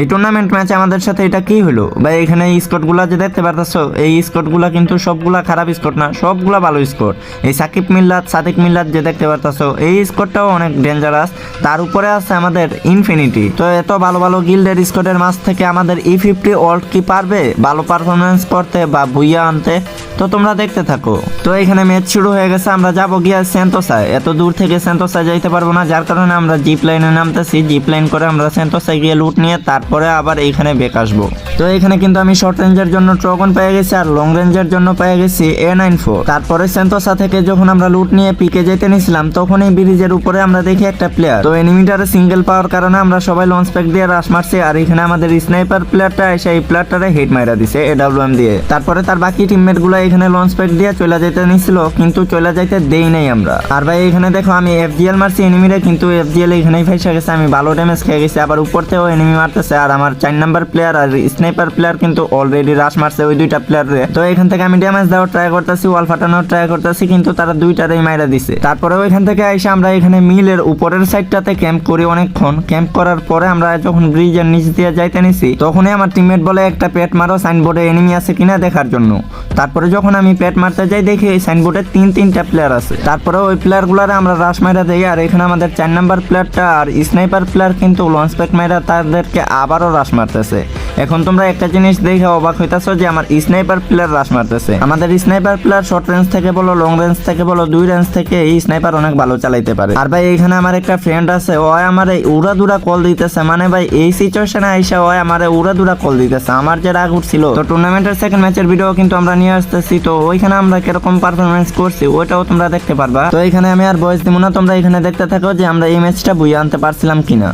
এই টুর্নামেন্ট ম্যাচে আমাদের সাথে এটা কি হলো? ভাই, এখানে স্কটগুলা যে দেখতে পারতেছো, এই স্কটগুলা কিন্তু সবগুলা খারাপ স্কট না, সবগুলা ভালো স্কট এই সাকিব মিল্লাত, সাদিক মিল্লাত যে দেখতে পারতেছো, এই স্কটটাও অনেক ডেঞ্জারাস তার উপরে আছে আমাদের ইনফিনিটি তো এত ভালো ভালো গিল্ডের স্কটের মাঝ থেকে আমাদের ই ফিফটি ওয়ার্ল্ড কি পারবে ভালো পারফরমেন্স করতে বা বুইয়া আনতে, তো তোমরা দেখতে থাকো। তো এখানে ম্যাচ শুরু হয়ে গেছে, আমরা যাব গিয়া সেন্তোসায় এত দূর থেকে সেন্তোসায় যাইতে পারব না, যার কারণে আমরা জিপ লাইনে নামতেছি। জিপ লাইন করে আমরা সেন্তোসায় গিয়ে লুট নিয়ে তারপরে আবার এইখানে বেক আসব। তো এখানে কিন্তু আমি শর্ট রেঞ্জের জন্য ট্রগন পেয়ে গেছি আর লং রেঞ্জের জন্য পেয়ে গেছি এ নাইন ফোর তারপরে সেন্তোসা থেকে যখন আমরা লুট নিয়ে পিকে যেতে নিছিলাম তখন এই ব্রিজের উপরে আমরা দেখি একটা প্লেয়ার তো এনিমিটারে সিঙ্গেল পাওয়ার কারণে আমরা সবাই লঞ্চ প্যাক দিয়ে রাশ মারছি আর এখানে আমাদের স্নাইপার প্লেয়ারটা এসে এই প্লেয়ারটারে হিট মাইরা দিছে এডাব্লিউএম দিয়ে। তারপরে তার বাকি টিমমেটগুলো এখানে লঞ্চ প্যাক দিয়ে চলে যেতে নিছিল, কিন্তু চলে যাইতে দেই নাই আমরা। আর ভাই, এখানে দেখো আমি এফজিএল মারছি এনিমিরে কিন্তু এফজিএল এখানেই ফাইসা গেছে, আমি ভালো ড্যামেজ খেয়ে গেছি, আবার উপর থেকেও এনিমি মারতেছে আর আমার চার নাম্বার প্লেয়ার আর স্নাইপার প্লেয়ার কিন্তু অলরেডি রাশ মারছে ওই দুইটা প্লেয়ারে তো এখান থেকে আমি ড্যামেজ দেওয়ার ট্রাই করতেছি ওয়াল ফাটানোর ট্রাই করতেছি, কিন্তু তারা দুইটারেই মাইরা দিছে। তারপরে ওইখান থেকে এসে আমরা এখানে মিলের উপরের সাইডটাতে ক্যাম্প করি অনেকক্ষণ। ক্যাম্প করার পরে আমরা যখন ব্রিজের নিচ দিয়ে যাইতে নিছি, তখনই আমার টিমমেট বলে, একটা পেট মারো সাইনবোর্ডে এনিমি আছে কিনা দেখার জন্য। তারপরে যখন আমি পেট মারতে যাই, দেখি এই সাইনবোর্ডে তিন, তিনটা প্লেয়ার আছে। তারপরে ওই প্লেয়ার গুলারে আমরা রাশ মাইরা দেই, আর এখানে আমাদের চার নাম্বার প্লেয়ারটা আর স্নাইপার প্লেয়ার কিন্তু লঞ্চ প্যাক মাইরা তাদেরকে আবারও রাশ মারতেছে। এখন তোমরা একটা জিনিস দেখে অবাক হইতাছো যে আমার স্নাইপার প্লেয়ার রাশ মারতেছে। আমাদের স্নাইপার প্লেয়ার শর্ট রেঞ্জ থেকে বলো, লং রেঞ্জ থেকে বলো, দুই রেঞ্জ থেকে এই স্নাইপার অনেক ভালো চালাইতে পারে। আর ভাই, এখানে আমার একটা ফ্রেন্ড আছে ও আমার এই উড়া দুরা কল দিতেছে। মানে ভাই, এই সিচুয়েশনে আইসা ও আমার উড়া দুরা কল দিতেছে। আমার যে রাগ উঠছিল, তো টুর্নামেন্টের সেকেন্ড ম্যাচের ভিডিও কিন্তু আমরা নিয়ে আসতেছি। তো ওইখানে আমরা কীরকম পারফরমেন্স করছি, ওইটাও তোমরা দেখতে পারবা। তো এখানে আমি আর বয়স দিব না, তোমরা এখানে দেখতে থাকো যে আমরা এই ম্যাচটা বুঝে আনতে পারছিলাম কিনা।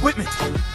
equipment.